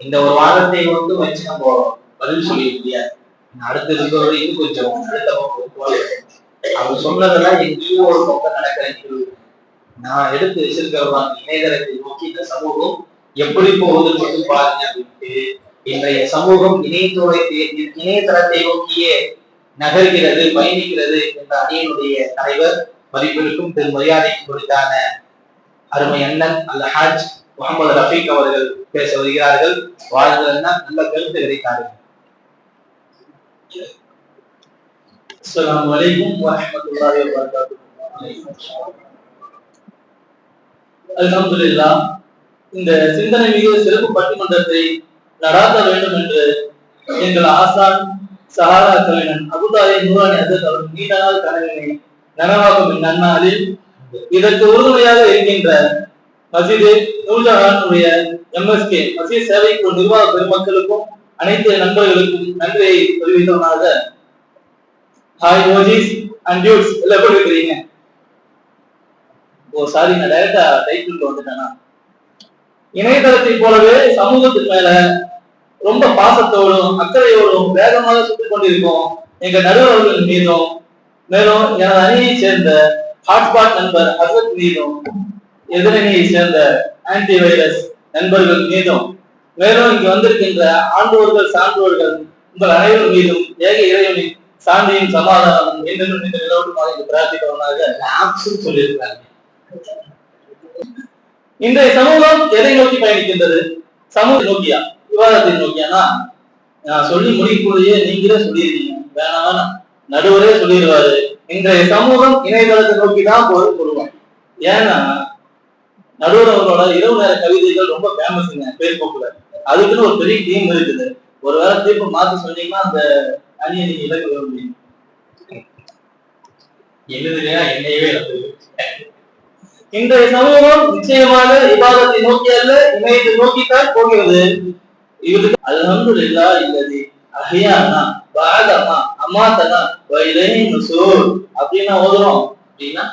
இந்த ஒரு வாதத்தை வந்து வச்சு நம்ம பதில் சொல்ல முடியாது. அடுத்து இருக்கிறவரை இது கொஞ்சம் அடுத்த பக்கம் போல அவர் சொன்னதெல்லாம் எங்கேயோ ஒரு பக்கம் நடக்கிற நான் எடுத்து வச்சிருக்கிறவங்க இணையதளத்தை நோக்கி இந்த சமூகம் எப்படி போகுது மட்டும் பாருங்க அப்படின்ட்டு இன்றைய சமூகம் இணையத்தோட இணையதளத்தை நோக்கியே நகர்கிறது பயணிக்கிறது என்ற அணியினுடைய தலைவர் மதிப்பிற்கும் திரு மரியாதைக்கும் கொடுத்தான அருமை அண்ணன் அல்ல ஹாஜ் முகமது ரஃபீக் அவர்கள் பேச வருகிறார்கள். வாழ்ந்ததுன்னா நல்ல கருத்து கிடைத்தார்கள் السلام عليكم ورحمة الله وبركاته الحمد لله இந்த சிந்தனை மிகு சிறப்பு பட்டிமன்றத்தை நடாத்த வேண்டும் என்று எங்கள் ஆசான் சஹாரா கலைஞன் அபுதாரி நூரானி அசத் அவர் நீண்ட நாள் கனவினை நனவாகும் இந்நன்னாளில் இதற்கு உறுதுணையாக இருக்கின்ற மசீது நூர்ஜஹானுடைய எம்எஸ்கே மசீத் சேவைக்கு நிர்வாக பெருமக்களுக்கும் அனைத்து நண்பர்களுக்கும் நன்றியை தெரிவித்தவனாக ஹாய் மோஜிஸ் அண்ட் டியூட்ஸ் எல்லாம் எப்படி இருக்கிறீங்க? ஓ சாரி நான் டைரக்டா டைட்டில் வந்துட்டேனா? இணையதளத்தை போலவே சமூகத்துக்கு மேல ரொம்ப பாசத்தோடும் அக்கறையோடும் வேகமாக சுற்றி கொண்டிருக்கோம் எங்க நடுவர்கள் மீதும் மேலும் எனது அணியை சேர்ந்த ஹாட்ஸ்பாட் நண்பர் ஹசத் மீதும் எதிரணியை சேர்ந்த ஆன்டி வைரஸ் நண்பர்கள் மீதும் மேலும் இங்கு வந்திருக்கின்ற ஆண்டோர்கள் சான்றோர்கள் உங்கள் அனைவரும் மீதும் ஏக இறைவனின் சாந்தியும் சமாதானம் என்றென்றும் இந்த நிலவட்டுமாக இங்கு பிரார்த்திப்பவனாக ஆப்ஷன் சொல்லியிருக்காங்க இன்றைய சமூகம் எதை நோக்கி பயணிக்கின்றது? சமூக நோக்கியா? விவாதத்தை நோக்கியானா? நான் சொல்லி முடிக்குள்ளேயே நீங்களே சொல்லியிருக்கீங்க வேணாம் வேணாம். நடுவரே சொல்லிடுவாரு. இன்றைய சமூகம் இணையதளத்தை நோக்கி தான் போது சொல்லுவோம் ஏன்னா நடுவர் அவர்களோட இரவு நேர கவிதைகள் ரொம்ப ஃபேமஸ்ங்க பேஸ்புக்ல அதுக்குன்னு ஒரு பெரிய டீம் இருக்குது. ஒருவேளை தீர்ப்பு மாத்தி சொன்னீங்கன்னா அந்த அணியை நீங்க இலக்கு வர முடியும். எழுதுலையா என்னையவே இழந்தது இன்றைய சமூகம் நிச்சயமாக இபாதத்தை நோக்கி அல்ல இணையத்தை நோக்கித்தான் போகிறது. இது அல்ஹம்துலில்லா இல்லதி அஹியானா பாதமா அமாத்தனா வைலைஹி நுசூர் அப்படின்னு ஓதுறோம். அப்படின்னா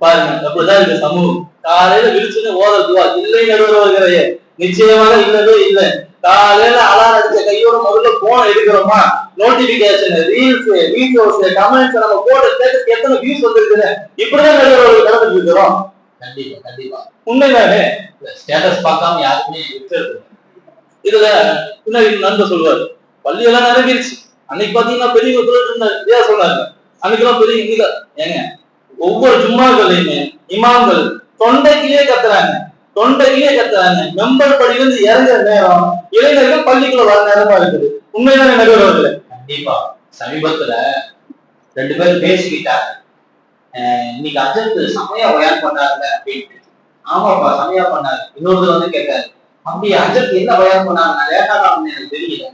பாருங்க அப்படிதான் இந்த சமூகம். காலையில விழிச்சுன்னு ஓத துவா. இல்லை நடுவர்களே நிச்சயமாக இல்லவே இல்லை. காலையில அலாரம் அடிச்ச கையோட முதல்ல போன் எடுக்கிறோமா? நோட்டிபிகேஷன் ரீல்ஸ் வீடியோஸ் கமெண்ட்ஸ் நம்ம போட்டு ஸ்டேட்டஸ் எத்தனை வியூஸ் வந்திருக்குது இப்படிதான் நடுவர்கள் கடந்துட்டு இருக்கிறோம். கண்டிப்பா கண்டிப்பா. உண்மைதானே? ஸ்டேட்டஸ் பார்க்காம யாருமே இருக்கிறது இதுல பின்னாடி நண்பர் சொல்லுவாரு பள்ளியெல்லாம் நிரம்பிருச்சு அன்னைக்கு பாத்தீங்கன்னா பெரியவங்க சொல்லிட்டு இருந்தாங்க. இதே சொன்னாங்க? அன்னைக்கெல்லாம் பெரிய இன்னைக்கு ஏங்க ஒவ்வொரு ஜும்மாக்களையுமே இமாம்கள் தொண்டைக்கிலே கத்துறாங்க. தொண்டைக்கிலே கத்துறாங்க. மெம்பர் படியிலிருந்து இறங்குற நேரம் இளைஞர்கள் பள்ளிக்குள்ள வர நேரமா இருக்குது. உண்மைதானே நடுவர்களே கண்டிப்பா. சமீபத்துல ரெண்டு பேரும் பேசிக்கிட்டாங்க. இன்னைக்கு அஜத் செமையா ஒயான் பண்ணாருல அப்படின்ட்டு. ஆமாப்பா செமையா பண்ணாரு. இன்னொருத்தர் வந்து கேட்டாரு அப்படி அஜத் என்ன பயான் பண்ணாருன்னா நான் லேட்டா தான் எனக்கு தெரியல.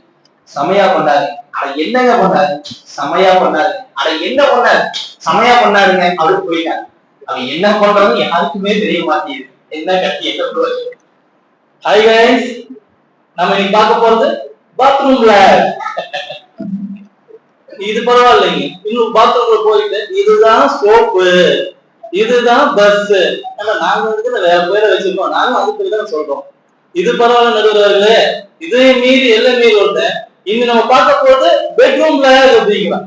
செமையா பண்ணாரு அட என்னங்க பண்ணாரு செமையா பண்ணாரு அட என்ன பண்ணாரு செமையா பண்ணாருங்க அப்படின்னு போயிட்டாங்க அவன் என்ன பண்றது யாருக்குமே தெரிய மாட்டேங்குது. என்ன கட்டி என்ன பிரயோஜனம்? ஹாய் கைஸ் நம்ம இன்னைக்கு பார்க்க போறது பாத்ரூம்ல இது பரவாயில்லைங்க. இன்னும் பாத்ரூம்ல போயிட்டு இதுதான் சோப்பு இதுதான் பஸ் நாங்க வந்து வேற பேரை வச்சிருக்கோம். நாங்க அதுக்கு தான் சொல்றோம். இது பரவாயில்ல நடுவர்களே இதையும் மீறி எல்லாம் மீறி ஒருத்தன் இங்க நம்ம பார்க்க போறது பெட்ரூம்ல அப்படிங்கிறான்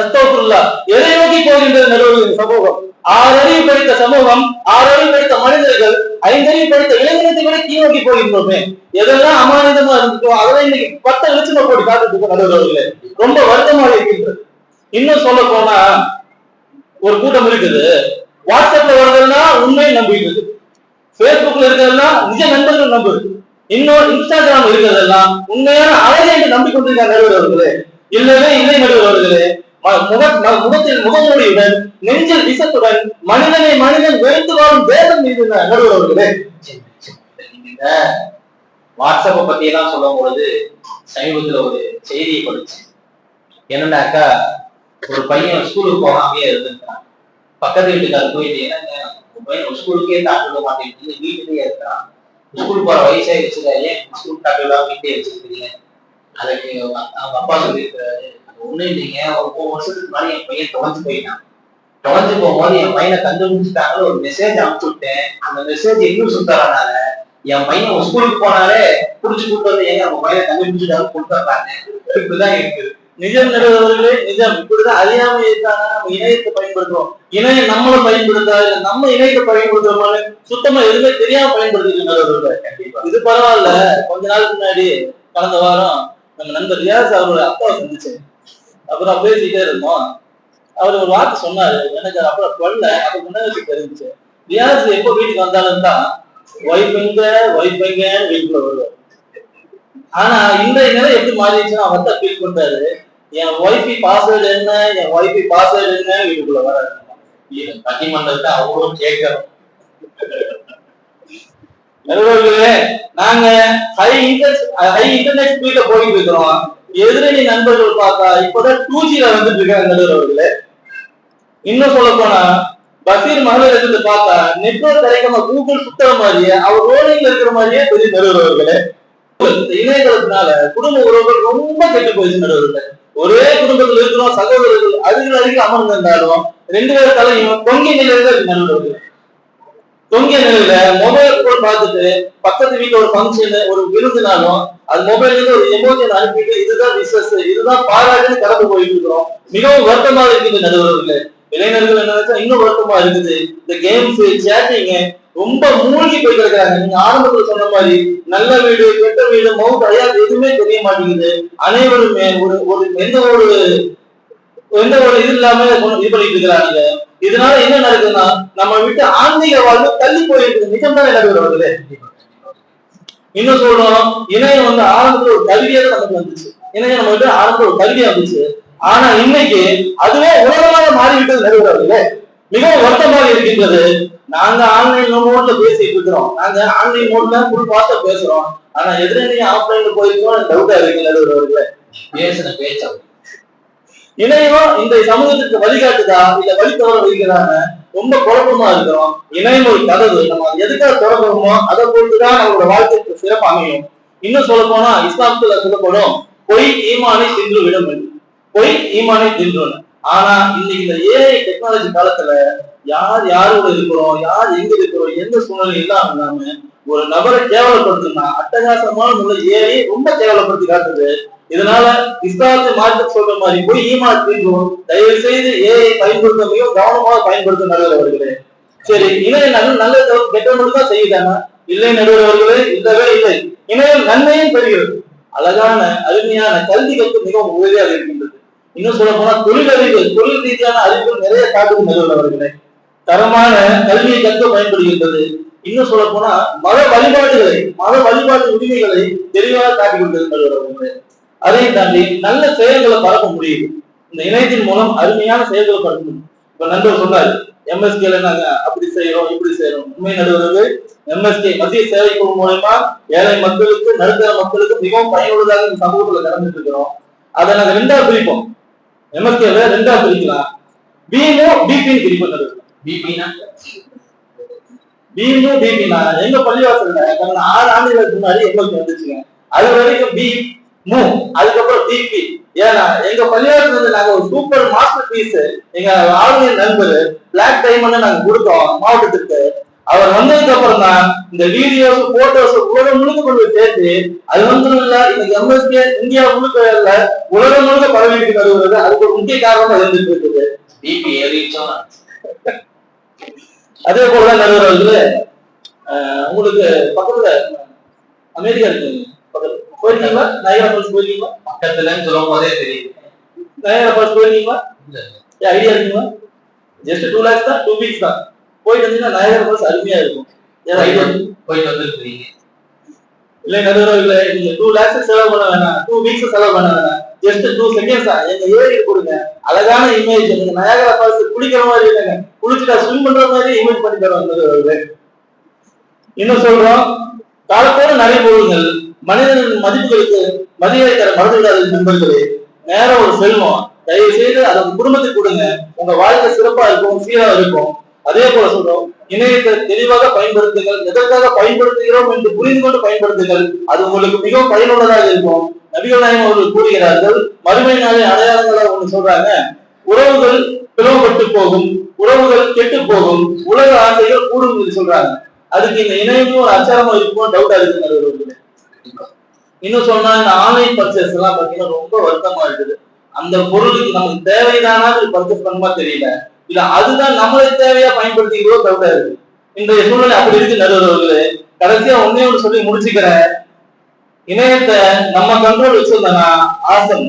அஸ்தோஃபிருல்லா எதை நோக்கி போகின்றது நடுவர்கள் சமூகம்? ஆறறிவு படித்த சமூகம் ஆறறிவு படித்த மனிதர்கள் ஐந்தறிவு படித்த இளைஞர்களை விட கீழ் நோக்கி போகின்றோமே. எதெல்லாம் அமானிதமா இருந்துட்டோ அதெல்லாம் இன்னைக்கு பத்த வெளிச்சமா போட்டு காத்துட்டு இருக்கோம் நடுவர்களே. ரொம்ப வருத்தமாக இருக்கின்றது. இன்னும் சொல்ல போனா ஒரு கூட்டம் இருக்குது. வாட்ஸ்அப்ல வருதுன்னா உண்மையை நம்புகிறது பேஸ்புக்ல இருக்கிறதுனா நிஜ நண்பர்கள் நம்புது இன்னொரு இன்ஸ்டாகிராம் இருக்கிறதெல்லாம் உண்மையான அழகை என்று நம்பிக்கொண்டிருக்காங்க நடுவர்களே இல்லவே இல்லை நடுவர்களே ம- முகத்தில் முகமூடியுடன் நெஞ்சில் விசத்துடன் மனிதனை மனிதன் வெறுத்து வாழும் வேதம் மீது நடுவர்களே நீங்க வாட்ஸ்அப்பை பத்தி எல்லாம் சொல்லும் பொழுது சமீபத்துல ஒரு செய்தியை படிச்சேன். என்னன்னாக்கா ஒரு பையன் ஸ்கூலுக்கு போகாமே இருந்திருக்கான் பக்கத்து வீட்டுக்காரர் போயிட்டு என்னங்க பையன் ஸ்கூலுக்கே தாட்டு மாட்டேன் வீட்டுலயே இருக்கிறான் ஸ்கூல் போற வயசே வச்சுல ஏன் ஸ்கூல் தாட்டு விடாம வீட்லயே வச்சிருக்கீங்க? அதுக்கு அவங்க அப்பா சொல்லியிருக்காரு அது ஒண்ணும் இல்லைங்க ஒரு மூணு வருஷத்துக்கு முன்னாடி என் பையன் தொலைஞ்சு போயிட்டான். தொலைஞ்சு போகும்போது என் பையனை கண்டுபிடிச்சிட்டாங்கன்னு ஒரு மெசேஜ் அனுப்பிச்சு விட்டேன் அந்த மெசேஜ் இன்னும் சுத்தரனால என் பையன் ஒரு ஸ்கூலுக்கு போனாலே புடிச்சு கூட்டு வந்து ஏங்க அவங்க பையனை கண்டுபிடிச்சிட்டாங்க கொடுத்துறாங்க இப்படிதான் இருக்கு. நிஜம் நடுவர்களே நிஜம். இப்படிதான் அறியாமை இருக்காங்க நம்ம இணையத்தை பயன்படுத்துறோம். இணையம் நம்மள பயன்படுத்தா இல்ல நம்ம இணையத்தை பயன்படுத்துறோமான்னு சுத்தமா எதுவுமே தெரியாம பயன்படுத்திட்டு இது பரவாயில்ல. கொஞ்ச நாளுக்கு முன்னாடி கடந்த வாரம் நம்ம நண்பர் ரியாஸ் அவரோட அப்பாவை சந்திச்சேன். அப்புறம் பேசிட்டே இருந்தோம். அவர் ஒரு வார்த்தை சொன்னாரு. எனக்கு அப்புறம் சொல்ல அதுக்கு முன்னாடி தெரிஞ்சுச்சு. ரியாஸ் எப்போ வீட்டுக்கு வந்தாலும் தான் ஒய்ஃப் எங்கன்னு வீட்டுல வருவார். ஆனா இன்றைய நிலை எப்படி மாறிடுச்சுன்னா அவர் தான் ஃபீல் பண்றாரு. என் ஒய்ஃபி பாஸ்வேர்டு என்ன? என் ஒய்ஃபி பாஸ்வேர்டு என்ன? வீட்டுக்குள்ள வராது பட்டிமன்றத்தை அவ்வளவு கேட்கறோம் நண்பர்களே நாங்க ஹை இன்டர்நெட் ஹை இன்டர்நெட் ஸ்பீட்ல போயிட்டு இருக்கிறோம். எதிரணி நண்பர்கள் பார்த்தா இப்பதான் டூ ஜில வந்துட்டு இருக்காங்க நடுவர்களே இன்னும் சொல்ல போனா பசீர் மகளிர் இருந்து பார்த்தா நெட்வொர்க் கிடைக்காம கூகுள் சுத்துற மாதிரியே அவர் ரோலிங்ல இருக்கிற மாதிரியே தெரியும் நடுவர்களே இந்த இணையதளத்தினால குடும்ப உறவுகள் ரொம்ப கெட்டு போயிடுச்சு நடுவர்களே ஒரே குடும்பத்தில் இருக்கிறோம் சகோதரர்கள் அருகில் அருகில் அமர்ந்திருந்தாலும் ரெண்டு பேர் தலையும் தொங்கிய நிலையில இருக்கு தொங்கிய நிலையில மொபைல் போன் பார்த்துட்டு பக்கத்து வீட்டுல ஒரு ஃபங்க்ஷன் ஒரு விருந்துனாலும் அது மொபைல்ல இருந்து ஒரு எமோஜன் அனுப்பிட்டு இதுதான் விசஸ் இதுதான் பாராட்டுன்னு கடந்து போயிட்டு இருக்கிறோம். மிகவும் வருத்தமா இருக்குது நடுவர்களே இளைஞர்கள் என்ன இன்னும் வருத்தமா இருக்குது. இந்த கேம்ஸ் சேட்டிங்க ரொம்ப மூழ்கி போய் கிடக்குறாங்க நீங்க ஆரம்பத்துல சொன்ன மாதிரி நல்ல வீடு கெட்ட வீடு மவுண்ட் அடையாது எதுவுமே தெரிய மாட்டேங்குது. அனைவருமே ஒரு ஒரு எந்த ஒரு எந்த ஒரு இது இல்லாம இது பண்ணிட்டு இருக்கிறாங்க. இதனால என்ன நடக்குதுன்னா நம்ம விட்டு ஆன்மீக வாழ்வு தள்ளி போயிருக்கு நிஜம்தான் தான் வருது இன்னும் சொல்றோம் இணையம் வந்து ஆரம்பத்துல ஒரு கல்வியாக நமக்கு வந்துச்சு. இணையம் நம்ம விட்டு ஆரம்பத்துல ஒரு கல்வியா வந்துச்சு. ஆனா இன்னைக்கு அதுவே உலகமாக மாறிவிட்டது நிறுவனர்களே மிகவும் வருத்தமாக இருக்கின்றது. நாங்க ஆன்லைன் மோட்ல பேசிட்டு இருக்கிறோம். நாங்க ஆன்லைன் மோட்ல ஃபுல் பார்த்து பேசுறோம். ஆனா எதிரணி ஆஃப்லைன்ல போயிருக்கோம் டவுட்டா இருக்கு நிறுவனர்களே பேசின பேச்சா. இணையம் இந்த சமூகத்துக்கு வழிகாட்டுதா? இல்ல வழி தவற வைக்கிறாங்க ரொம்ப குழப்பமா இருக்கிறோம். இணையம் ஒரு கதவு நம்ம எதுக்காக தொடங்குறோமோ அதை பொறுத்துதான் நம்மளோட வாழ்க்கைக்கு சிறப்பு அமையும். இன்னும் சொல்ல போனா இஸ்லாமத்துல சொல்லப்படும் பொய் ஈமானை சென்று விடும் என்று. போய் ஈமானை தின்றும் ஆனா இன்னைக்கு இந்த ஏஐ டெக்னாலஜி காலத்துல யார் யாரோட இருக்கிறோம் யார் எங்க இருக்கிறோம் எந்த சூழ்நிலை இல்லாம இல்லாம ஒரு நபரை கேவலப்படுத்துனா அட்டகாசமான உள்ள ஏஐ ரொம்ப கேவலப்படுத்தி காட்டுது. இதனால இஸ்லாத்தை மார்க்க சொல்ற மாதிரி போய் ஈமான் தீர்வோம் தயவு செய்து ஏஐ பயன்படுத்த மிகவும் கவனமாக பயன்படுத்த நடுவர்களே சரி இணையம் நல்ல நல்ல தவிர கெட்ட மட்டும் தான் செய்யுதாங்க இல்லை நடுவர்களே இல்லவே இல்லை. இணையம் நன்மையும் பெறுகிறது. அழகான அருமையான கல்வி கற்று மிகவும் உதவியாக இருக்கின்றது. இன்னும் சொல்ல போனா தொழிலறிவு தொழில் ரீதியான அறிவு நிறைய காட்டுது நடுவர்களே தரமான கல்வியை கற்க பயன்படுகின்றது. இன்னும் சொல்ல போனா மத வழிபாடுகளை மத வழிபாட்டு உரிமைகளை தெளிவாக காட்டிக் கொண்டிருந்தவர்கள் நடுவர்களே அதையும் தாண்டி நல்ல செயல்களை பரப்ப முடியுது இந்த இணையத்தின் மூலம் அருமையான செயல்களை பரப்ப முடியும். இப்ப நண்பர் சொன்னாரு எம்எஸ்கேல நாங்க அப்படி செய்யறோம் இப்படி செய்யறோம் உண்மை நடுவது எம்எஸ்கே மத்திய சேவை குழு மூலயமா ஏழை மக்களுக்கு நடுத்தர மக்களுக்கு மிகவும் பயனுள்ளதாக இந்த சமூகத்துல நடந்துட்டு இருக்கிறோம். அதை நாங்க ரெண்டா பிரிப்போம். எம்எஸ்கேல ரெண்டா பிரிக்கலாம்? பிமோ பிபின்னு பிரிப்போம் நடுவர் பிபினா பிமோ பிபினா எங்க பள்ளிவாசல்ல கடந்த ஆறு ஆண்டுகளுக்கு முன்னாடி எங்களுக்கு வந்துச்சுங்க. அது வரைக்கும் பி மு அதுக்கப்புறம் பிபி ஏன்னா எங்க பள்ளிவாசல் வந்து நாங்க ஒரு சூப்பர் மாஸ்டர் பீஸ் எங்க ஆளுநர் நண்பர் பிளாக் டைமண்ட் நாங்க கொடுத்தோம் மாவட்டத்துக்கு அவர் வந்ததுக்கு அப்புறம் தான் இந்த வீடியோஸ் போட்டோஸ் உலகம் முழுக்க கொண்டு சேர்த்து அது வந்து இல்ல இன்னைக்கு எம்எஸ்கே இந்தியா முழுக்க இல்ல உலகம் முழுக்க பரவிட்டு வருகிறது அதுக்கு ஒரு முக்கிய காரணமா இருந்துட்டு இருக்குது. பிபி ஏறிச்சோம் அதே போல நடுவர்களே அஹ் உங்களுக்கு பக்கத்துல அமெரிக்கா இருக்கு. பக்கத்துல. போயிருக்கீங்களா? நயகரா ஃபால்ஸ் போயிருக்கீங்களா? பக்கத்துலன்னு சொல்லும் போதே தெரியுது. நயகரா ஃபால்ஸ் போயிருக்கீங்களா. ஐடியா இருக்குங்களா ஜஸ்ட் டூ லேக்ஸ் தான் டூ வீக்ஸ் தான். போயிட்டு வந்தீங்கன்னா நயகரா ஃபால்ஸ் அருமையா இருக்கும். போயிட்டு வந்துருக்கீங்க இல்லை நடுவர்களே நீங்க டூ லேக்ஸ் செலவு பண்ண வேணாம். டூ வீக்ஸ் செலவு பண்ண வேணாம். ஜஸ்ட் டூ செகண்ட்ஸ் தான். எங்க ஏரி கொடுங்க. அழகான இமேஜ் நீங்க நயகரா ஃபால்ஸ் குளிக்கிற மாதிரி இல்லைங்க. குளிச்சுட்டா ஸ்விம் பண்ற மாதிரி இமேஜ் பண்ணி தருவாங்க நடுவர்களே இன்னும் சொல்றோம். காலத்தோடு நடைபொருள்கள் மனிதனின் மதிப்புகளுக்கு மதியை தர மறந்துவிடாத நண்பர்களே. நேரம் ஒரு செல்வம். தயவு செய்து அதை குடும்பத்துக்கு கொடுங்க. உங்க வாழ்க்கை சிறப்பா இருக்கும் சீரா இருக்கும். அதே போல சொல்றோம் இணையத்தை தெளிவாக பயன்படுத்துங்கள் எதற்காக பயன்படுத்துகிறோம் என்று புரிந்து கொண்டு பயன்படுத்துங்கள் அது உங்களுக்கு மிகவும் பயனுள்ளதாக இருக்கும். நபிகள் நாயம் அவர்கள் கூறுகிறார்கள் மறுமை நாளின் அடையாளங்களா ஒன்று சொல்றாங்க உறவுகள் பிளவுபட்டு போகும் உறவுகள் கெட்டு போகும் உலக ஆசைகள் கூடும் என்று சொல்றாங்க. அதுக்கு இந்த இணையமும் ஒரு அச்சாரமா இருக்கும்? டவுட்டா இருக்கு இன்னும் சொன்னா இந்த ஆன்லைன் பர்ச்சேஸ் எல்லாம் பாத்தீங்கன்னா ரொம்ப வருத்தமா இருக்குது. அந்த பொருளுக்கு நமக்கு தேவைதானா பர்ச்சேஸ் பண்ணுமா தெரியல. இல்ல அதுதான் நம்மளை தேவையா பயன்படுத்திக்கிறதோ கரெக்டா இருக்கு இன்றைய சூழ்நிலை அப்படி இருக்கு நடுவர்களே கடைசியா ஒன்னே ஒன்று சொல்லி முடிச்சுக்கிறேன். இணையத்தை நம்ம கண்ட்ரோல் வச்சிருந்தோம்னா ஆசம்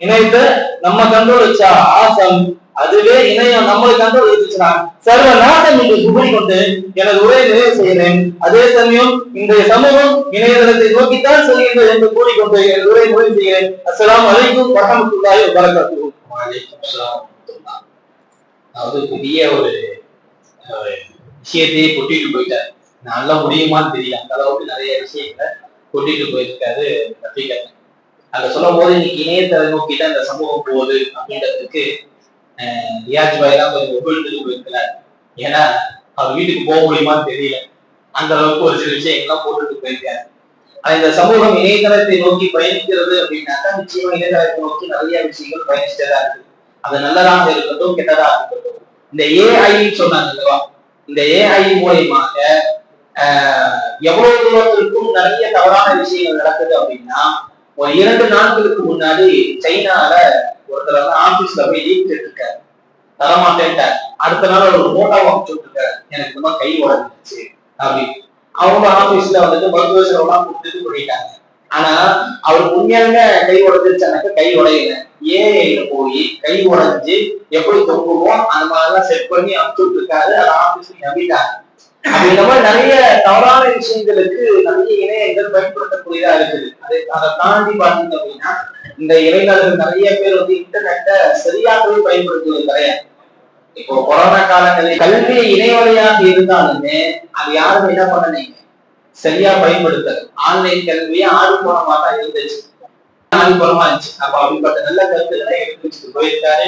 இணையத்தை நம்ம கண்ட்ரோல் வச்சா ஆசம் அதுவே இணையம் நம்மளை கண்ட்ரோல் வச்சுச்சுன்னா சர்வ நாட்டம் என்று சுபடி கொண்டு எனது உரையை நிறைவு செய்கிறேன். அதே சமயம் இன்றைய சமூகம் இணையதளத்தை நோக்கித்தான் செல்கின்றது என்று கூறிக்கொண்டு எனது உரையை நிறைவு செய்கிறேன். அஸ்லாம் அலைக்கும் வரஹ்மத்துல்லாஹி வபரகாத்துஹு. வலைக்கும் அதாவது பெரிய ஒரு விஷயத்தையே கொட்டிட்டு போயிட்டாரு. நல்ல முடியுமான்னு தெரியல. அந்த அளவுக்கு நிறைய விஷயங்களை கொட்டிட்டு போயிருக்காரு ரஃபீகர் அதை சொல்லும் போது இன்னைக்கு இணையத்தலை நோக்கி தான் இந்த சமூகம் போகுது அப்படின்றதுக்கு அஹ், ரியாஜ் பாய் தான் கொஞ்சம் உகழ்ந்துட்டு போயிருக்கிறார் ஏன்னா அவர் வீட்டுக்கு போக முடியுமான்னு தெரியல. அந்த அளவுக்கு ஒரு சில விஷயங்கள்லாம் போட்டுட்டு போயிருக்காரு. ஆனா இந்த சமூகம் இணையதளத்தை நோக்கி பயணிக்கிறது அப்படின்னாக்கா நிச்சயமா இணையதளத்தை நோக்கி நிறைய விஷயங்கள் பயணிச்சுட்டே தான் இருக்கு. அது நல்லதாக இருக்கட்டும் கெட்டதாக இருக்கட்டும். இந்த ஏஐ சொன்னாங்க அல்லவா? இந்த ஏஐ மூலயமாக ஆஹ், எவ்வளவு தூரத்திற்கும் நிறைய தவறான விஷயங்கள் நடக்குது அப்படின்னா ஒரு இரண்டு நாட்களுக்கு முன்னாடி சைனால ஒருத்தர் வந்து ஆபீஸ்ல போய் லீவ் கேட்டிருக்காரு. தரமாட்டேன்ட்டார். அடுத்த நாள் ஒரு மோட்டா வாங்கி விட்டுருக்காரு எனக்கு ரொம்ப கை உடஞ்சிருச்சு அப்படின்னு. அவங்க ஆபீஸ்ல வந்துட்டு மருத்துவ செலவுலாம் கொடுத்துட்டு போயிட்டாங்க. ஆனா அவருக்கு உண்மையாலுமே கை உடஞ்சிருச்சானாக்க கை உடையல. ஏஐல போய் கை உடைஞ்சு எப்படி தொங்குமோ அந்த மாதிரிலாம் செட் பண்ணி அனுப்பிச்சு இருக்காரு அதை ஆபீஸ்ல நம்பிட்டாங்க அப்ப இந்த மாதிரி நிறைய தவறான விஷயங்களுக்கு நிறைய இணையங்கள் பயன்படுத்தக்கூடியதா இருக்குது. அதை அதை தாண்டி பார்த்தீங்க அப்படின்னா இந்த இளைஞர்கள் நிறைய பேர் வந்து இன்டர்நெட்டை சரியாகவே பயன்படுத்துவது கிடையாது. இப்போ கொரோனா காலங்களில் கல்வி இணையவழியாக இருந்தாலுமே அது யாரும் என்ன பண்ணனீங்க சரியா பயன்படுத்தல. ஆன்லைன் கல்வியே ஆடுபுறமா தான் இருந்துச்சு ஆடுபுறமா இருந்துச்சு. அப்ப அப்படிப்பட்ட நல்ல கருத்துக்களை எடுத்து வச்சுட்டு போயிருக்காரு.